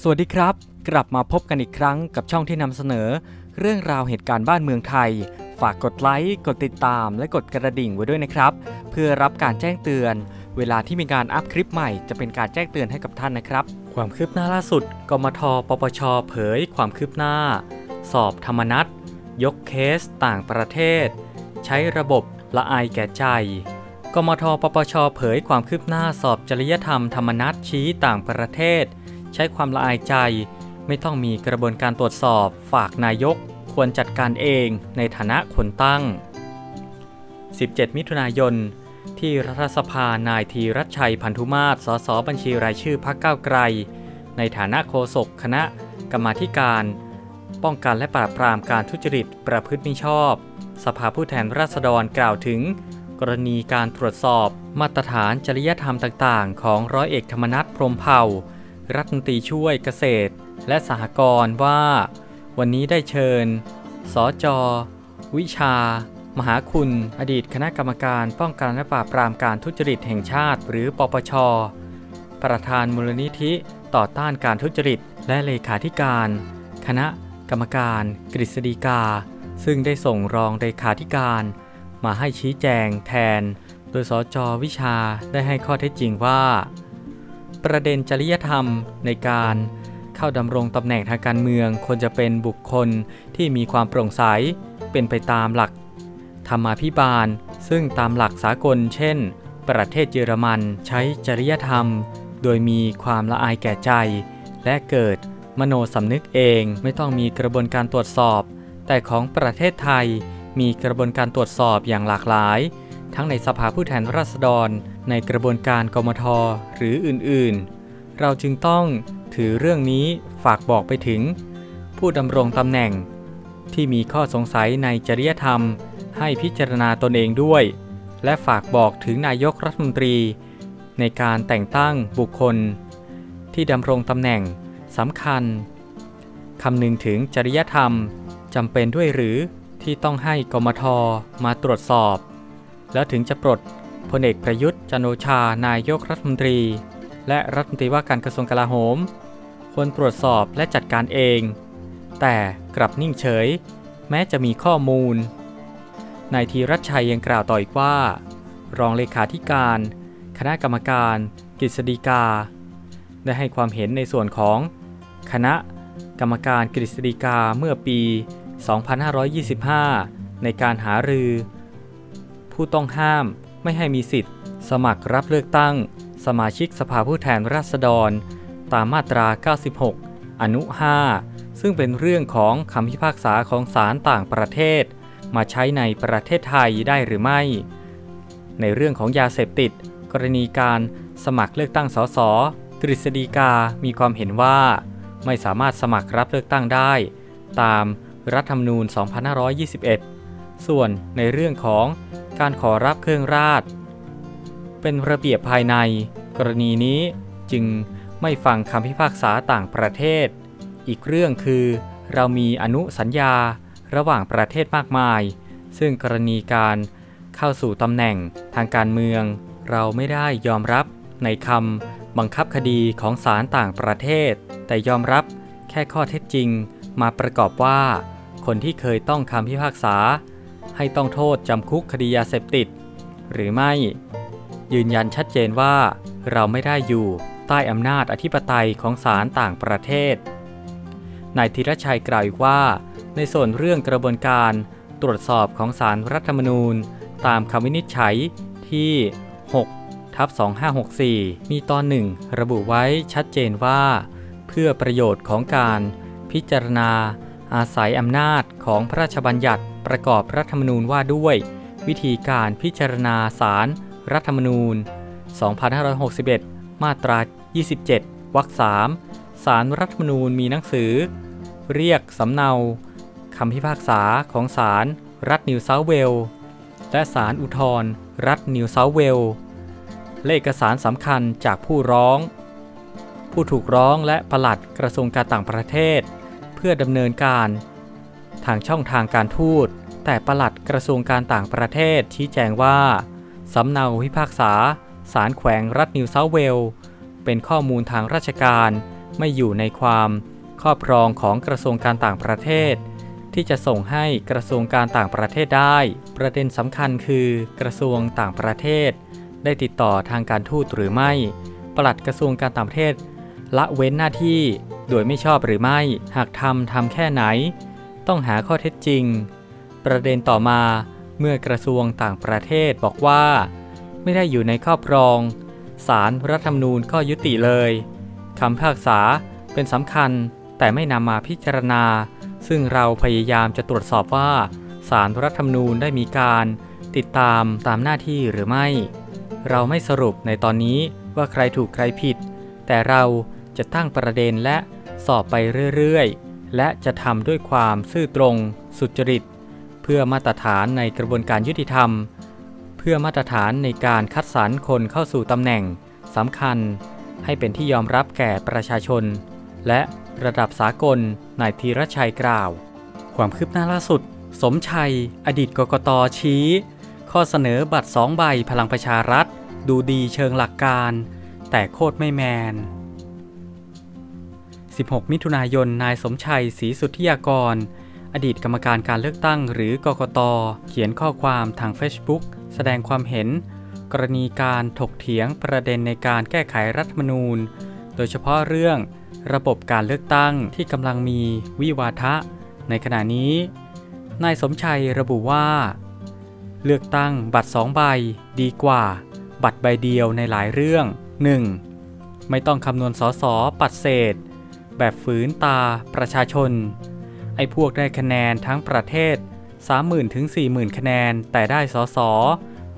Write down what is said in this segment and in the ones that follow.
สวัสดีครับ กลับมาพบกันอีกครั้งกับช่องที่นำเสนอ เรื่องราวเหตุการณ์บ้านเมืองไทย ฝากกดไลค์กดติดตาม และกดกระดิ่งไว้ด้วยนะครับ เพื่อรับการแจ้งเตือน เวลาที่มีการอัพคลิปใหม่จะเป็นการแจ้งเตือนให้กับท่านนะครับ ความคืบหน้าล่าสุดกมทปปชเผย ความคืบหน้า สอบธรรมนัตยกเคสต่างประเทศ ใช้ระบบละอายแก่ใจกมทปปชเผยความคืบหน้าสอบจริยธรรมธรรมนัตชี้ต่างประเทศ ใช้ความละอายใจ ไม่ต้องมีกระบวนการตรวจสอบ ฝากนายก ควรจัดการเองในฐานะคนตั้ง 17 มิถุนายน ที่รัฐสภานายทีรัชชัยพันธุมาศสสบัญชีรายชื่อพรรคก้าวไกล ในฐานะโฆษกคณะกรรมาธิการ ป้องกันและปราบปรามการทุจริตประพฤติมิชอบ สภาผู้แทนราษฎรกล่าวถึง กรณีการตรวจสอบ มาตรฐานจริยธรรมต่าง ๆ ของร้อยเอกธรรมนัฐพรมเผ่า รัฐมนตรีช่วยเกษตร และสหกรณ์ว่า วันนี้ได้เชิญ สจ วิชา มหาคุณ อดีตคณะกรรมการป้องกันและปราบปรามการทุจริตแห่งชาติ หรือปปช ประธานมูลนิธิต่อต้านการทุจริต และเลขาธิการ คณะกรรมการกฤษฎีกา ซึ่งได้ส่งรองเลขาธิการ มาให้ชี้แจงแทน โดยสจวิชาได้ให้ข้อเท็จจริงว่า ประเด็นจริยธรรมในการเข้าดำรงตำแหน่งทางการเมืองควรจะเป็นบุคคลที่มีความโปร่งใส เป็นไปตามหลัก ธรรมาภิบาล ซึ่งตามหลักสากล เช่น ประเทศเยอรมันใช้จริยธรรม โดยมีความละอายแก่ใจ และเกิดมโนสำนึกเองไม่ต้องมีกระบวนการตรวจสอบ แต่ของประเทศไทยมีกระบวนการตรวจสอบอย่างหลากหลาย ทั้งในสภาผู้แทนราษฎร ในกระบวนการกมทหรืออื่นๆ เราจึงต้องถือเรื่องนี้ฝากบอกไปถึง ผู้ดำรงตำแหน่ง ที่มีข้อสงสัยในจริยธรรม ให้พิจารณาตนเองด้วย และฝากบอกถึงนายกรัฐมนตรี ในการแต่งตั้งบุคคล ที่ดำรงตำแหน่งสำคัญคำนึงถึงจริยธรรมจำเป็นด้วยหรือที่ต้องให้กมทมาตรวจสอบ แล้วถึงจะปลดพลเอกประยุทธ์จันโอชานายกรัฐมนตรี และรัฐมนตรีว่าการกระทรวงกลาโหม ควรตรวจสอบและจัดการเอง แต่กลับนิ่งเฉย แม้จะมีข้อมูลนายธีรัชชัยยังกล่าวต่ออีกว่า รองเลขาธิการ คณะกรรมการ กฤษฎีกา ได้ให้ความเห็นในส่วนของ คณะกรรมการกฤษฎีกาเมื่อปี 2525 ในการหารือ ผู้ต้องห้ามไม่ให้มีสิทธิ์ สมัครรับเลือกตั้ง สมาชิกสภาผู้แทนราษฎร ตามมาตรา 96 อนุ 5 ซึ่งเป็นเรื่องของคำพิพากษาของศาลต่างประเทศ มาใช้ในประเทศไทยได้หรือไม่ ในเรื่องของยาเสพติด กรณีการสมัครเลือกตั้งสสกฤษฎีกามีความเห็นว่า ไม่สามารถสมัครรับเลือกตั้งได้ ตามรัฐธรรมนูญ 2521 ส่วนในเรื่องของ การขอรับเครื่องราช เป็นระเบียบภายใน กรณีนี้จึงไม่ฟังคำพิพากษาต่างประเทศ อีกเรื่องคือ เรามีอนุสัญญาระหว่างประเทศมากมาย ซึ่งกรณีการเข้าสู่ตำแหน่งทางการเมือง เราไม่ได้ยอมรับในคำบังคับคดีของศาลต่างประเทศ แต่ยอมรับแค่ข้อเท็จจริงมาประกอบว่า คนที่เคยต้องคำพิพากษา ให้ต้องโทษจำคุกคดียาเสพติด หรือไม่ ยืนยันชัดเจนว่า เราไม่ได้อยู่ใต้อำนาจอธิปไตยของศาลต่างประเทศนายธีรชัยกล่าวอีกว่า ในส่วนเรื่องกระบวนการตรวจสอบของศาลรรัฐธรรมนูญ ตามคำวินิจฉัยที่ 6 ทับ 2564 มีตอนหนึ่งระบุไว้ชัดเจนว่า เพื่อประโยชน์ของการพิจารณาอาศัยอำนาจของพระราชบัญญัติ ประกอบรัฐธรรมนูญว่าด้วย วิธีการพิจารณาสารรัฐธรรมนูญ 2561 มาตรา 27 วรรค3สารรัฐธรรมนูญมีหนังสือ เรียกสำเนาคำพิพากษาของศาลรัฐนิวเซาเวลส์และศาลอุทธรรัฐนิวเซาเวลส์และเอกสารสำคัญจากผู้ร้อง ผู้ถูกร้องและปลัดกระทรวงการต่างประเทศ เพื่อดำเนินการ ทางช่องทางการทูต แต่ปลัดกระทรวงการต่างประเทศชี้แจงว่า สำเนาพิพากษาศาลแขวงรัฐนิวเซาเวล เป็นข้อมูลทางราชการไม่อยู่ในความครอบครองของกระทรวงการต่างประเทศ ที่จะส่งให้กระทรวงการต่างประเทศได้ ประเด็นสำคัญคือกระทรวงต่างประเทศ ได้ติดต่อทางการทูตหรือไม่ ปลัดกระทรวงการต่างประเทศ ละเว้นหน้าที่โดยไม่ชอบหรือไม่ หากทำทำแค่ไหน ต้องหาข้อเท็จจริง ประเด็นต่อมาเมื่อกระทรวงต่างประเทศบอกว่า ไม่ได้อยู่ในครอบครองศารรัฐธรรมนูญก็ยุติเลยคำพิพากษาเป็นสำคัญแต่ไม่นำมาพิจารณา ซึ่งเราพยายามจะตรวจสอบว่าศารรัฐธรรมนูญได้มีการติดตามตามหน้าที่หรือไม่ เราไม่สรุปในตอนนี้ว่าใครถูกใครผิด แต่เราจะตั้งประเด็นและสอบไปเรื่อยๆ และจะทำด้วยความซื่อตรง สุจริต เพื่อมาตรฐานในกระบวนการยุติธรรม เพื่อมาตรฐานในการคัดสรรคนเข้าสู่ตำแหน่งสำคัญ ให้เป็นที่ยอมรับแก่ประชาชน และระดับสากลนายธีรชัยกล่าว ความคืบหน้าล่าสุด สมชัย อดีตกกตชี้ ข้อเสนอบัตรสองใบพลังประชารัฐ ดูดีเชิงหลักการ แต่โคตรไม่แมน 16 มิถุนายน นายสมชัยศรีสุทธิยากร อดีตกรรมการการเลือกตั้งหรือกกต เขียนข้อความทาง Facebook แสดงความเห็น กรณีการถกเถียงประเด็นในการแก้ไขรัฐธรรมนูญ โดยเฉพาะเรื่องระบบการเลือกตั้งที่กำลังมีวิวาทะ ในขณะนี้ นายสมชัยระบุว่า เลือกตั้งบัตรสองใบดีกว่า บัตรใบเดียวในหลายเรื่อง 1. ไม่ต้องคำนวณสอสอปัดเศษ แบบฝืนตาประชาชน ไอ้พวกได้คะแนนทั้งประเทศ 30,000ถึง40,000 คะแนน แต่ได้สอสอ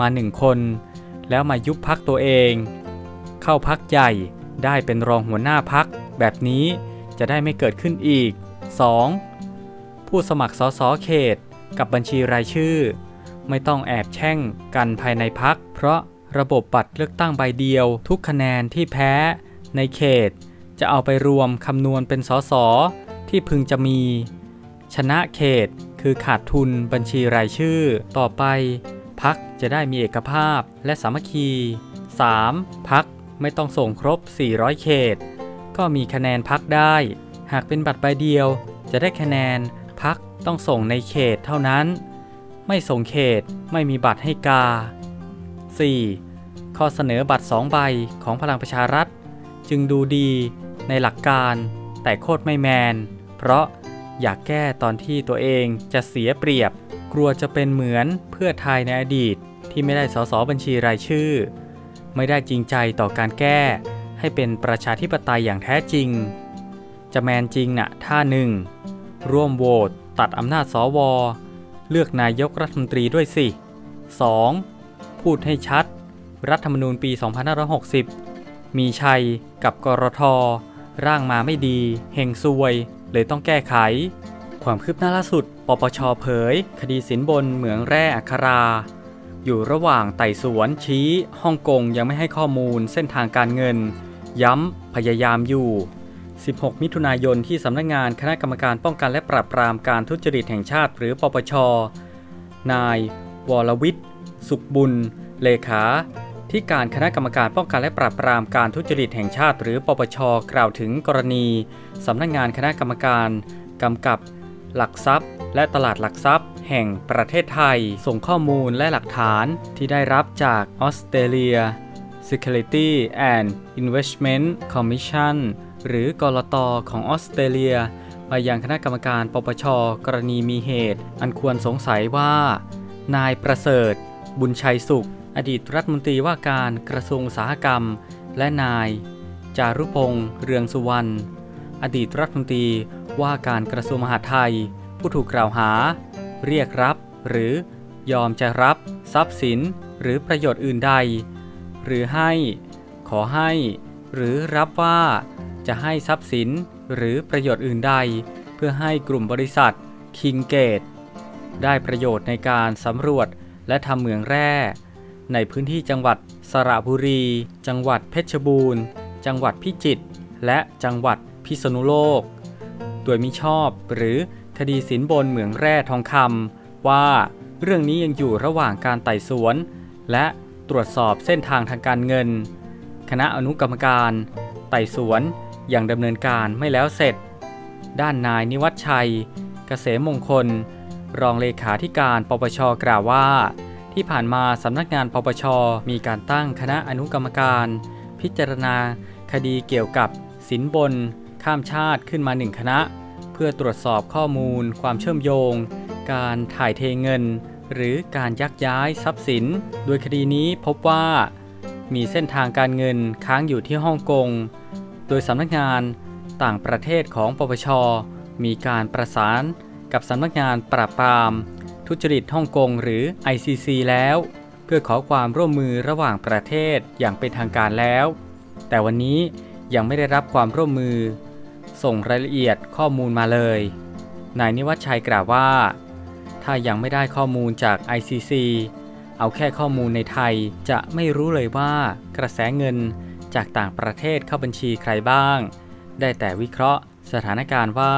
มา1คน แล้วมายุบพักตัวเอง เข้าพักใหญ่ได้เป็นรองหัวหน้าพัก แบบนี้จะได้ไม่เกิดขึ้นอีก 2. ผู้สมัครสสเขต กับบัญชีรายชื่อ ไม่ต้องแอบแช่งกันภายในพัก เพราะระบบบัตรเลือกตั้งใบเดียว ทุกคะแนนที่แพ้ในเขต จะเอาไปรวมคำนวณเป็นสสที่พึงจะมี ชนะเขตคือขาดทุนบัญชีรายชื่อ ต่อไป พักจะได้มีเอกภาพและสามัคคี 3. พักไม่ต้องส่งครบ 400 เขต ก็มีคะแนนพักได้ หากเป็นบัตรใบเดียว จะได้คะแนนพักต้องส่งในเขตเท่านั้น ไม่ส่งเขตไม่มีบัตรให้กา 4. ข้อเสนอบัตร 2 ใบของพลังประชารัฐ จึงดูดี ในหลักการแต่โคตรไม่แมน เพราะอยากแก้ตอนที่ตัวเองจะเสียเปรียบ กลัวจะเป็นเหมือนเพื่อไทยในอดีตที่ไม่ได้สสบัญชีรายชื่อ ไม่ได้จริงใจต่อการแก้ ให้เป็นประชาธิปไตยอย่างแท้จริง จะแมนจริงนะ่ะท่าหนึ่ง ร่วมโหวตตัดอำนาจสว เลือกนายกรัฐมนตรีด้วยสิ 2. พูดให้ชัด รัฐธรรมนูญปี 2560 มีชัยกับกรท ร่างมาไม่ดี เฮงซวย เลยต้องแก้ไข ความคืบหน้าล่าสุด ปปชเผย คดีสินบนเหมืองแร่อัครา อยู่ระหว่างไต่สวนชี้ฮ่องกงยังไม่ให้ข้อมูลเส้นทางการเงิน ย้ำพยายามอยู่ 16 มิถุนายนที่สำนักงงานคณะกรรมการป้องกันและปราบปรามการทุจริตแห่งชาติหรือปปช นายวรวิทย์ สุขบุญ เลขา ที่การคณะกรรมการป้องกันและปราบปรามการทุจริตแห่งชาติ หรือปปช กล่าวถึงกรณีสำนักงงานคณะกรรมการกำกับ หลักทรัพย์ และตลาดหลักทรัพย์ แห่งประเทศไทย ส่งข้อมูลและหลักฐานที่ได้รับจากออสเตรเลีย Security and Investment Commission หรือกรตของออสเตรเลีย ไปยังคณะกรรมการปปช กรณีมีเหตุ อันควรสงสัยว่า นายประเสริฐ บุญชัยสุข อดีตรัฐมนตรีว่าการกระทรวงอุตสาหกรรม และนาย จารุพงษ์เรืองสุวรรณ อดีตรัฐมนตรีว่าการกระทรวงมหาดไทย ผู้ถูกกล่าวหา เรียกรับ หรือยอมจะรับ ทรัพย์สิน หรือประโยชน์อื่นใด หรือให้ ขอให้ หรือรับว่า จะให้ทรัพย์สิน หรือประโยชน์อื่นใด เพื่อให้กลุ่มบริษัทคิงเกตได้ประโยชน์ในการสำรวจและทำเหมืองแร่ ในพื้นที่จังหวัดสระบุรี จังหวัดเพชรบูรณ์ จังหวัดพิจิตร และจังหวัดพิษณุโลก โดยมิชอบหรือคดีสินบนเหมืองแร่ทองคำว่าเรื่องนี้ยังอยู่ระหว่างการไต่สวน และตรวจสอบเส้นทางทางการเงิน คณะอนุกรรมการ ไต่สวนยังดำเนินการไม่แล้วเสร็จ ด้านนายนิวัฒชัย เกษมมงคล รองเลขาธิการปปชกล่าวว่า ที่ผ่านมาสำนักงานปปช มีการตั้งคณะอนุกรรมการ พิจารณา คดีเกี่ยวกับสินบน ข้ามชาติขึ้นมาหนึ่งคณะ เพื่อตรวจสอบข้อมูล ความเชื่อมโยง การถ่ายเทเงิน หรือการยักย้ายทรัพย์สิน โดยคดีนี้พบว่า มีเส้นทางการเงินค้างอยู่ที่ฮ่องกง โดยสำนักงานต่างประเทศของปปช มีการประสานกับสำนักงานปราบปราม ทุจริตฮ่องกงหรือ ICC แล้ว เพื่อขอความร่วมมือระหว่างประเทศอย่างเป็นทางการแล้ว แต่วันนี้ยังไม่ได้รับความร่วมมือ ส่งรายละเอียดข้อมูลมาเลย นายนิวัฒชัยกล่าวว่า ถ้ายังไม่ได้ข้อมูลจาก ICC เอาแค่ข้อมูลในไทยจะไม่รู้เลยว่ากระแสเงินจากต่างประเทศเข้าบัญชีใครบ้าง ได้แต่วิเคราะห์สถานการณ์ว่า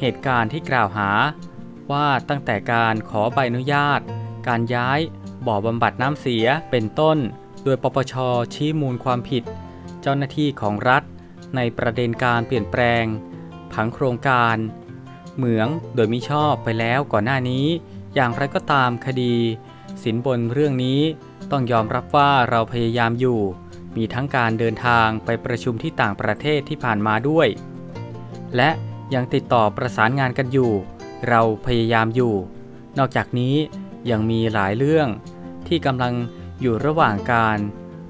เหตุการณ์ที่กล่าวหา ว่าตั้งแต่การขอใบอนุญาต การย้าย บ่อบำบัดน้ำเสียเป็นต้น โดยปปชชี้มูลความผิด เจ้าหน้าที่ของรัฐ ในประเด็นการเปลี่ยนแปลง ผังโครงการ เหมืองโดยมิชอบไปแล้วก่อนหน้านี้ อย่างไรก็ตามคดี สินบนเรื่องนี้ต้องยอมรับว่าเราพยายามอยู่ มีทั้งการเดินทางไปประชุมที่ต่างประเทศที่ผ่านมาด้วย และยังติดต่อประสานงานกันอยู่ เราพยายามอยู่ นอกจากนี้ยังมีหลายเรื่องที่กำลังอยู่ระหว่างการ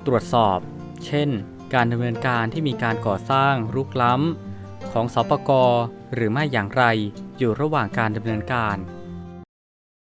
ตรวจสอบ เช่น การดำเนินการที่มีการก่อสร้างรุกล้ำของสปกรหรือไม่อย่างไรอยู่ระหว่างการดำเนินการ